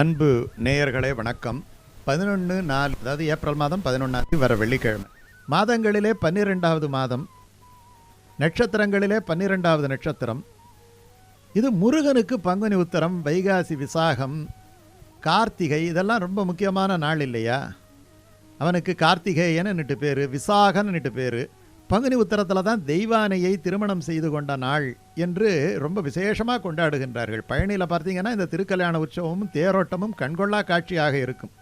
அன்பு நேயர்களே வணக்கம். பதினொன்று நாலு அதாவது ஏப்ரல் மாதம் பதினொன்றாம் தேதி வர வெள்ளிக்கிழமை. மாதங்களிலே பன்னிரெண்டாவது மாதம் நட்சத்திரங்களிலே பன்னிரெண்டாவது நட்சத்திரம். இது முருகனுக்கு பங்குனி உத்தரம் வைகாசி விசாகம் கார்த்திகை இதெல்லாம் ரொம்ப முக்கியமான நாள் இல்லையா? அவனுக்கு கார்த்திகேயன்னு பேர் விசாகன்னு பேர். பங்குனி உத்தரத்தில் தான் தெய்வானையை திருமணம் செய்து கொண்ட நாள் என்று ரொம்ப விசேஷமாக கொண்டாடுகின்றார்கள். பழனியில் பார்த்தீங்கன்னா இந்த திருக்கல்யாண உற்சவமும் தேரோட்டமும் கண்கொள்ளா காட்சியாக இருக்கும்.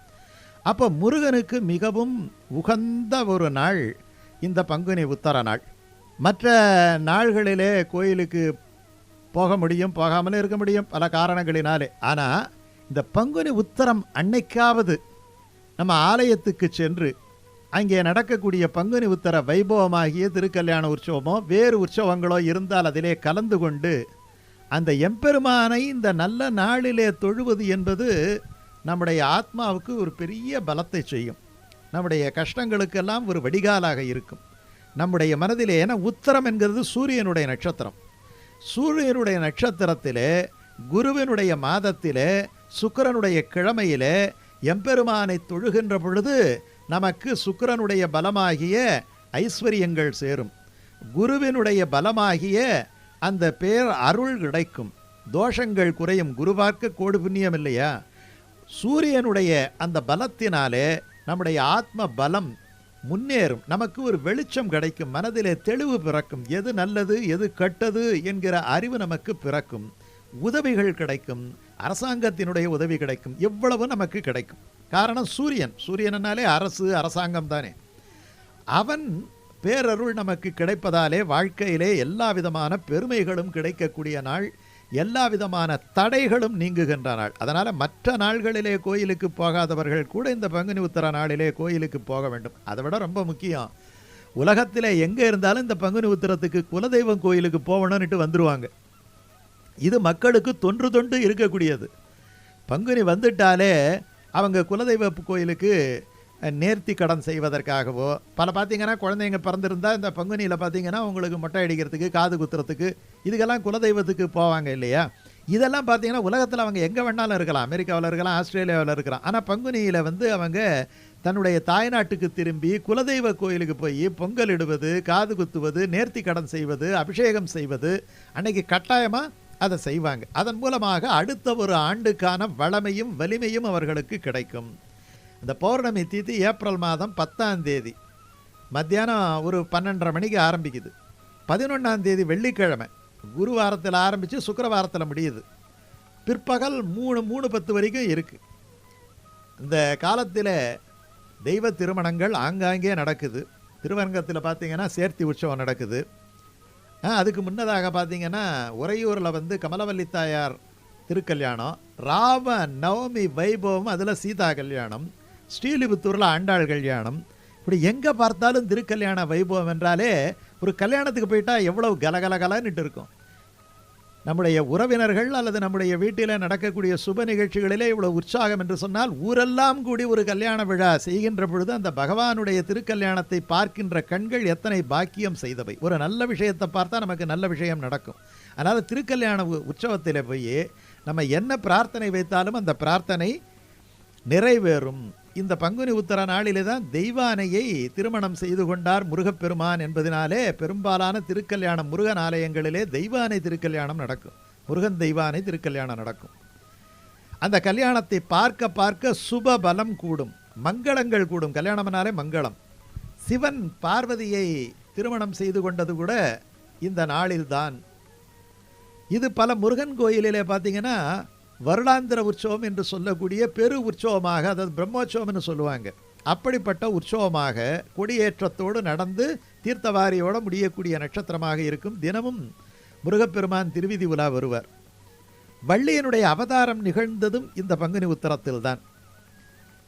அப்போ முருகனுக்கு மிகவும் உகந்த ஒரு நாள் இந்த பங்குனி உத்தர நாள். மற்ற நாள்களிலே கோயிலுக்கு போக முடியும் போகாமலே இருக்க முடியும் பல காரணங்களினாலே. ஆனால் இந்த பங்குனி உத்தரம் அன்னைக்காவது நம்ம ஆலயத்துக்கு சென்று அங்கே நடக்கக்கூடிய பங்குனி உத்தர வைபவமாகிய திருக்கல்யாண உற்சவமோ வேறு உற்சவங்களோ இருந்தால் அதிலே கலந்து கொண்டு அந்த எம்பெருமானை இந்த நல்ல நாளிலே தொழுவது என்பது நம்முடைய ஆத்மாவுக்கு ஒரு பெரிய பலத்தை செய்யும். நம்முடைய கஷ்டங்களுக்கெல்லாம் ஒரு வடிகாலாக இருக்கும். நம்முடைய மனதிலே ஏன்னா உத்தரம் என்கிறது சூரியனுடைய நட்சத்திரம். சூரியனுடைய நட்சத்திரத்திலே குருவினுடைய மாதத்திலே சுக்கிரனுடைய கிழமையிலே எம்பெருமானை தொழுகின்ற பொழுது நமக்கு சுக்கரனுடைய பலமாகிய ஐஸ்வர்யங்கள் சேரும். குருவினுடைய பலமாகிய அந்த பேர் அருள் கிடைக்கும். தோஷங்கள் குறையும். குரு கோடு புண்ணியம் இல்லையா? சூரியனுடைய அந்த பலத்தினாலே நம்முடைய ஆத்ம பலம் முன்னேறும். நமக்கு ஒரு வெளிச்சம் கிடைக்கும். மனதிலே தெளிவு பிறக்கும். எது நல்லது எது கெட்டது என்கிற அறிவு நமக்கு பிறக்கும். உதவிகள் கிடைக்கும். அரசாங்கத்தினுடைய உதவி கிடைக்கும். எவ்வளவு நமக்கு கிடைக்கும். காரணம் சூரியன். சூரியனாலே அரசு அரசாங்கம் தானே. அவன் பேரருள் நமக்கு கிடைப்பதாலே வாழ்க்கையிலே எல்லா விதமான பெருமைகளும் கிடைக்கக்கூடிய நாள் எல்லா விதமான தடைகளும் நீங்குகின்ற நாள். அதனால் மற்ற நாள்களிலே கோயிலுக்கு போகாதவர்கள் கூட இந்த பங்குனி உத்தர நாளிலே கோயிலுக்கு போக வேண்டும். அதை விட ரொம்ப முக்கியம். உலகத்தில் எங்கே இருந்தாலும் இந்த பங்குனி உத்தரத்துக்கு குலதெய்வம் கோயிலுக்கு போகணும்னுட்டு வந்துடுவாங்க இது மக்களுக்கு தொன்று தொண்டு இருக்கக்கூடியது. பங்குனி வந்துட்டாலே அவங்க குலதெய்வ கோயிலுக்கு நேர்த்தி கடன் செய்வதற்காகவோ பல பார்த்தீங்கன்னா குழந்தைங்க பிறந்திருந்தால் இந்த பங்குனியில் பார்த்தீங்கன்னா உங்களுக்கு மொட்டை அடிக்கிறதுக்கு காது குத்துறதுக்கு இதுக்கெல்லாம் குலதெய்வத்துக்கு போவாங்க இல்லையா? இதெல்லாம் பார்த்தீங்கன்னா உலகத்தில் அவங்க எங்கே வேணாலும் இருக்கலாம். அமெரிக்காவில் இருக்கலாம் ஆஸ்திரேலியாவில் இருக்கலாம். ஆனால் பங்குனியில் வந்து அவங்க தன்னுடைய தாய்நாட்டுக்கு திரும்பி குலதெய்வ கோயிலுக்கு போய் பொங்கல் இடுவது காது குத்துவது நேர்த்தி கடன் செய்வது அபிஷேகம் செய்வது அன்னைக்கு கட்டாயமாக அதை செய்வாங்க. அதன் மூலமாக அடுத்த ஒரு ஆண்டுக்கான வளமையும் வலிமையும் அவர்களுக்கு கிடைக்கும். இந்த பௌர்ணமி தீதி ஏப்ரல் மாதம் பத்தாம் தேதி. மத்தியானம் ஒரு பன்னெண்டரை மணிக்கு ஆரம்பிக்குது. பதினொன்றாம் தேதி வெள்ளிக்கிழமை. குருவாரத்தில் ஆரம்பித்து சுக்கரவாரத்தில் முடியுது. பிற்பகல் மூணு மூணு பத்து வரைக்கும் இருக்குது இந்த காலத்தில் தெய்வ திருமணங்கள் ஆங்காங்கே நடக்குது. திருவரங்கத்தில் பார்த்தீங்கன்னா சேர்த்தி உற்சவம் நடக்குது. அதுக்கு முன்னதாக பார்த்தீங்கன்னா உறையூரில் வந்து கமலவல்லி தாயார் திருக்கல்யாணம் ராம நவமி வைபவம் அதில் சீதா கல்யாணம் ஸ்ரீலிபுத்தூரில் ஆண்டாள் கல்யாணம். இப்படி எங்கே பார்த்தாலும் திருக்கல்யாண வைபவம் என்றாலே ஒரு கல்யாணத்துக்கு போயிட்டால் எவ்வளவு கலகலகலன்னுட்டு இருக்கும். நம்முடைய உறவினர்கள் அல்லது நம்முடைய வீட்டில் நடக்கக்கூடிய சுப நிகழ்ச்சிகளிலே இவ்வளோ உற்சாகம் என்று சொன்னால் ஊரெல்லாம் கூடி ஒரு கல்யாண விழா செய்கின்ற பொழுது அந்த பகவானுடைய திருக்கல்யாணத்தை பார்க்கின்ற கண்கள் எத்தனை பாக்கியம் செய்தவை. ஒரு நல்ல விஷயத்தை பார்த்தா நமக்கு நல்ல விஷயம் நடக்கும். அதனால் திருக்கல்யாண உற்சவத்தில் போய் நம்ம என்ன பிரார்த்தனை வைத்தாலும் அந்த பிரார்த்தனை நிறைவேறும். இந்த பங்குனி உத்தர நாளிலே தான் தெய்வானையை திருமணம் செய்து கொண்டார் முருகப்பெருமான் என்பதனாலே பெரும்பாலான திருக்கல்யாணம் முருகன் ஆலயங்களிலே தெய்வானை திருக்கல்யாணம் நடக்கும். முருகன் தெய்வானை திருக்கல்யாணம் நடக்கும். அந்த கல்யாணத்தை பார்க்க பார்க்க சுப பலம் கூடும். மங்களங்கள் கூடும். கல்யாணம்னாலே மங்களம். சிவன் பார்வதியை திருமணம் செய்து கொண்டது கூட இந்த நாளில்தான். இது பல முருகன் கோயிலிலே பார்த்தீங்கன்னா வருடாந்திர உற்சவம் என்று சொல்லக்கூடிய பெரு உற்சவமாக அதாவது பிரம்மோற்சவம்னு சொல்லுவாங்க. அப்படிப்பட்ட உற்சவமாக கொடியேற்றத்தோடு நடந்து தீர்த்தவாரியோடு முடியக்கூடிய நட்சத்திரமாக இருக்கும் தினமும் முருகப்பெருமான் திருவிதி உலா வருவார். வள்ளியனுடைய அவதாரம் நிகழ்ந்ததும் இந்த பங்குனி உத்தரத்தில்தான்.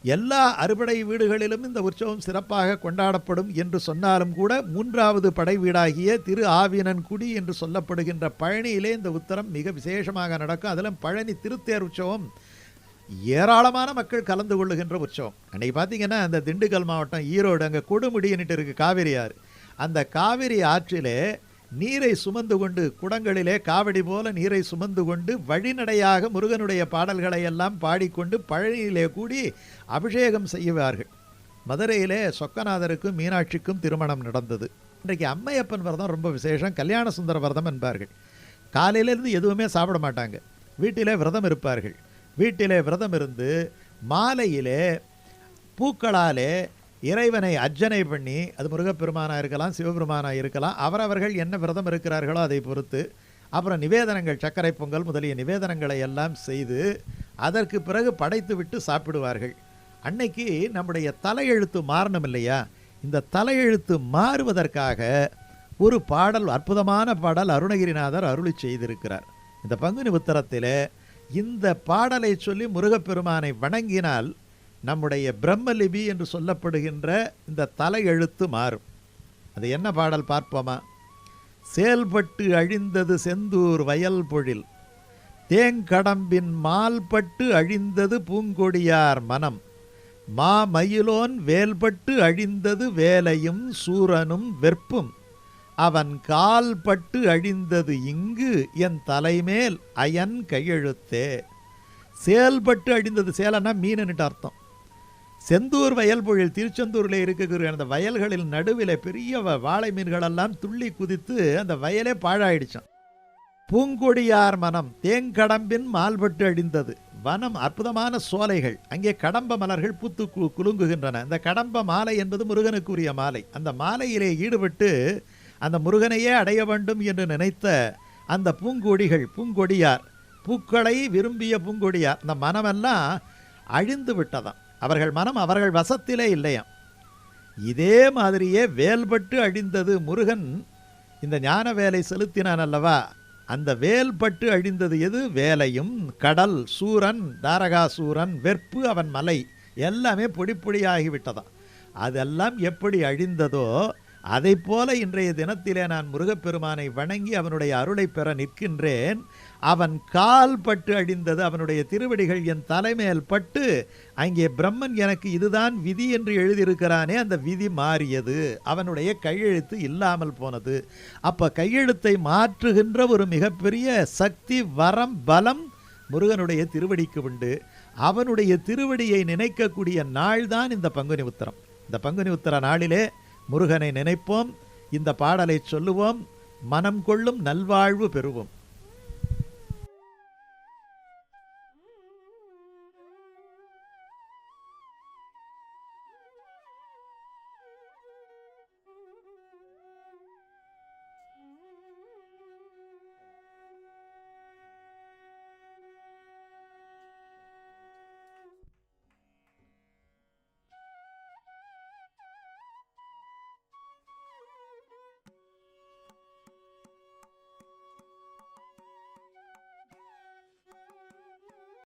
எல்லா அறுபடை வீடுகளிலும் இந்த உற்சவம் சிறப்பாக கொண்டாடப்படும் என்று சொன்னாலும் கூட மூன்றாவது படை வீடாகிய திரு ஆவினன்குடி என்று சொல்லப்படுகின்ற பழனியிலே இந்த உத்தரம் மிக விசேஷமாக நடக்கும். அதிலும் பழனி திருத்தேர் உற்சவம் ஏராளமான மக்கள் கலந்து கொள்ளுகின்ற உற்சவம். அன்றைக்கி பார்த்தீங்கன்னா அந்த திண்டுக்கல் மாவட்டம் ஈரோடு அங்கே கொடுமுடின்னுட்டு இருக்குது காவிரி ஆறு அந்த காவிரி ஆற்றிலே நீரை சுமந்து கொண்டு குடங்களிலே காவடி போல நீரை சுமந்து கொண்டு வழிநடையாக முருகனுடைய பாடல்களை எல்லாம் பாடிக்கொண்டு பழனியிலே கூடி அபிஷேகம் செய்வார்கள். மதுரையிலே சொக்கநாதருக்கும் மீனாட்சிக்கும் திருமணம் நடந்தது. இன்றைக்கு அம்மையப்பன் விரதம் ரொம்ப விசேஷம். கல்யாண சுந்தர விரதம் என்பார்கள். காலையிலேருந்து எதுவுமே சாப்பிட மாட்டாங்க. வீட்டிலே விரதம் இருப்பார்கள். வீட்டிலே விரதம் இருந்து மாலையிலே பூக்களாலே இறைவனை அர்ச்சனை பண்ணி அது முருகப்பெருமானாக இருக்கலாம் சிவபெருமானாக இருக்கலாம் அவரவர்கள் என்ன விரதம் இருக்கிறார்களோ அதை பொறுத்து அப்புறம் நிவேதனங்கள் சர்க்கரை பொங்கல் முதலிய நிவேதனங்களை எல்லாம் செய்து அதற்கு பிறகு படைத்து விட்டு சாப்பிடுவார்கள். அன்னைக்கு நம்முடைய தலையெழுத்து மாறணும் இல்லையா? இந்த தலையெழுத்து மாறுவதற்காக ஒரு பாடல் அற்புதமான பாடல் அருணகிரிநாதர் அருளி செய்திருக்கிறார். இந்த பங்குனி உத்தரத்தில் இந்த பாடலை சொல்லி முருகப்பெருமானை வணங்கினால் நம்முடைய பிரம்மலிபி என்று சொல்லப்படுகின்ற இந்த தலையெழுத்து மாறும். அது என்ன பாடல் பார்ப்போமா? செயல்பட்டு அழிந்தது செந்தூர் வயல் பொழில். தேங்கடம்பின் மால்பட்டு அழிந்தது பூங்கொடியார் மனம். மா மயிலோன் வேல்பட்டு அழிந்தது வேலையும் சூரனும் வெற்பும். அவன் கால்பட்டு அழிந்தது இங்கு என் தலைமேல் அயன் கையெழுத்தே. செயல்பட்டு அழிந்தது சேலன்னா மீனுன்னுட்டு அர்த்தம். செந்தூர் வயல் பொழில் திருச்செந்தூரில் இருக்கிற அந்த வயல்களில் நடுவில் பெரிய வாழை மீன்களெல்லாம் துள்ளி குதித்து அந்த வயலே பாழாயிடுச்சான் பூங்கொடியார் மனம் தேங்கடம்பின் மால்பட்டு அழிந்தது. வனம் அற்புதமான சோலைகள் அங்கே கடம்ப மலர்கள் பூத்து கு- குலுங்குகின்றன. இந்த கடம்ப மாலை என்பது முருகனுக்குரிய மாலை. அந்த மாலையிலே ஈடுபட்டு அந்த முருகனையே அடைய வேண்டும் என்று நினைத்த அந்த பூங்கொடிகள் பூங்கொடியார் பூக்களை விரும்பிய பூங்கொடியார் இந்த மனமெல்லாம் அழிந்து விட்டதாம். அவர்கள் மனம் அவர்கள் வசத்திலே இல்லையாம் இதே மாதிரியே வேல்பட்டு அழிந்தது முருகன். இந்த ஞான வேலை செலுத்தினான் அல்லவா? அந்த வேல்பட்டு அழிந்தது எது? வேலையும் கடல் சூரன் தாரகாசூரன் வெற்பு அவன் மலை எல்லாமே பொடி பொடியாகிவிட்டதாம் அதெல்லாம் எப்படி அழிந்ததோ அதைப் போல இன்றைய தினத்திலே நான் முருகப்பெருமானை வணங்கி அவனுடைய அருளை பெற நிற்கின்றேன். அவன் கால் பட்டு அழிந்தது அவனுடைய திருவடிகள் என் தலைமேல் பட்டு அங்கே பிரம்மன் எனக்கு இதுதான் விதி என்று எழுதியிருக்கிறானே அந்த விதி மாறியது. அவனுடைய கையெழுத்து இல்லாமல் போனது. அப்போ கையெழுத்தை மாற்றுகின்ற ஒரு மிகப்பெரிய சக்தி வரம் பலம் முருகனுடைய திருவடிக்கு உண்டு. அவனுடைய திருவடியை நினைக்கக்கூடிய நாள்தான் இந்த பங்குனி உத்தரம். இந்த பங்குனி உத்தர நாளிலே முருகனை நினைப்போம் இந்த பாடலை சொல்லுவோம் மனம் கொள்ளும் நல்வாழ்வு பெறுவோம்.